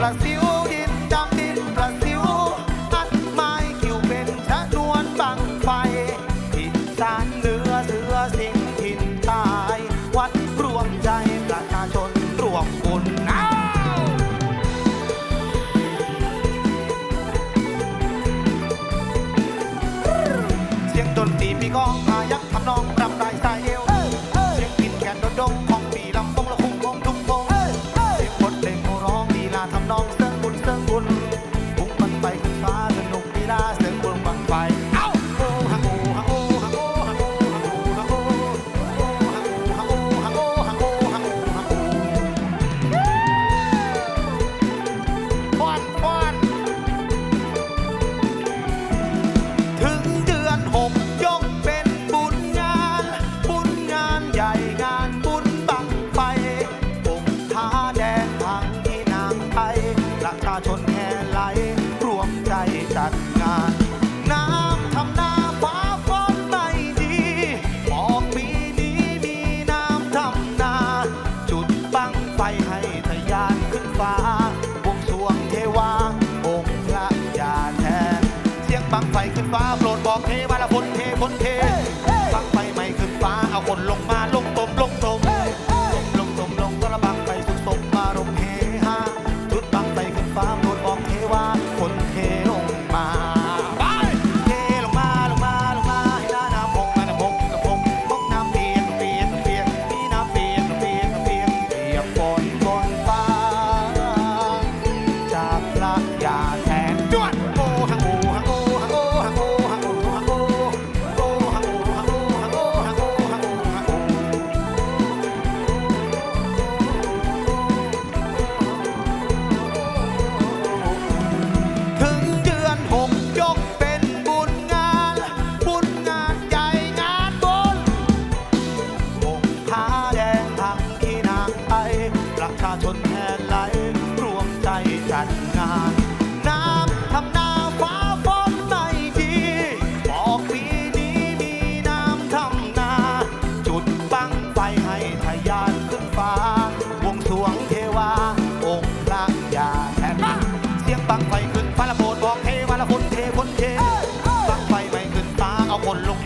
ปลาซิวดินดำดินปลาซิวอันไม้คิวเป็นชนวนบังไฟทิศสานเหนือเสือสิงทินตาย วัดรวมใจประชาชนรวมบุญอาเสียงดนตรีปีกองอายักทำนองรับ มแห่ไหลรวมใจจัดงาน น้ำทำนาฟ้าฝนไม่ดีบอกปีนี้มีน้ำทำนา จุดปังไฟให้ทะยานขึ้นฟ้า วงสวงเทวา องค์พระยาแทน เสียงบังไฟขึ้นฟ้าโปรดบอกเทวาละพนเทพนเทบังไฟไม่ขึ้นฟ้าเอาคนลงมาลง ละอย่า สียงบังไฟ